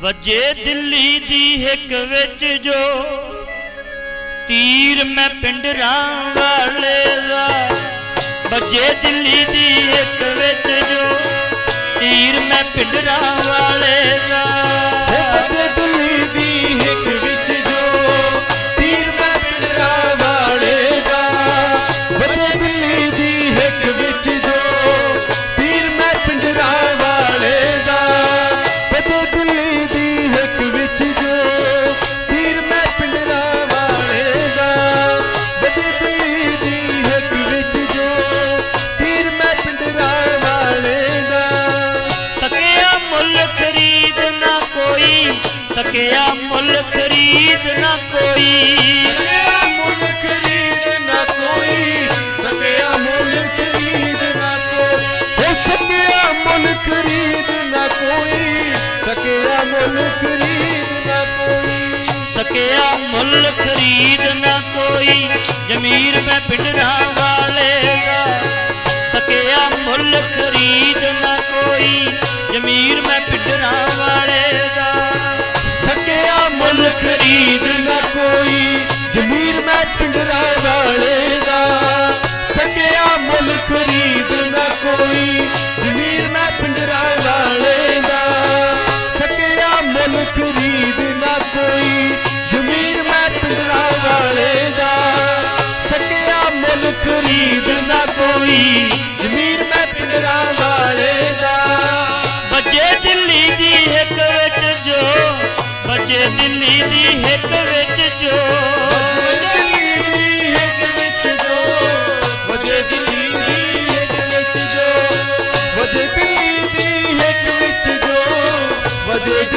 ਵਜੇ ਦਿੱਲੀ ਦੀ ਹਿੱਕ ਵਿੱਚ ਜੋ ਤੀਰ ਮੈਂ ਪਿੰਡਰਾਂ ਵਾਲੇ ਦਾ। ਵਜੇ ਦਿੱਲੀ ਦੀ ਹਿੱਕ ਵਿੱਚ ਜੋ ਤੀਰ ਮੈਂ ਪਿੰਡਰਾਂ ਵਾਲੇ ਸਕਿਆ ਮੁੱਲ ਖਰੀਦ ਨਾ ਕੋਈ। ਸਕਿਆ ਮੁੱਲ ਖਰੀਦ ਨਾ ਕੋਈ ਸਕਿਆ ਮੁੱਲ ਖਰੀਦ ਨਾ ਕੋਈ। ਹੋ ਸਕਿਆ ਮੁੱਲ ਖਰੀਦ ਨਾ ਕੋਈ ਸਕਿਆ ਮੁੱਲ ਖਰੀਦ ਨਾ ਕੋਈ। ਸਕਿਆ ਮੁੱਲ ਖਰੀਦ ਨਾ ਕੋਈ ਜ਼ਮੀਰ ਮੈਂ ਪਿੰਡਰਾਂ ਵਾਲੇ ਦਾ। ਸਕਿਆ ਮੁੱਲ ਖਰੀਦ ਨਾ ਕੋਈ ਜ਼ਮੀਰ ਮੈਂ ਪਿੰਡਰਾਂ ਵਾਲੇ ਦਾ। ਸਕਿਆ ਬੱਜੇ ਦੀ ਹਿੱਕ ਵਿੱਚ ਜੋ। ਦਿੱਲੀ ਹਿੱਕ ਵਿੱਚ ਜੋ ਵਜੇ ਦਿੱਲੀ ਦੀ ਹਿੱਕ ਵਿੱਚ ਜੋ। ਵਜੇ ਦਿੱਲੀ ਦੀ ਹਿੱਕ ਵਿੱਚ ਜੋ। ਵਜੇ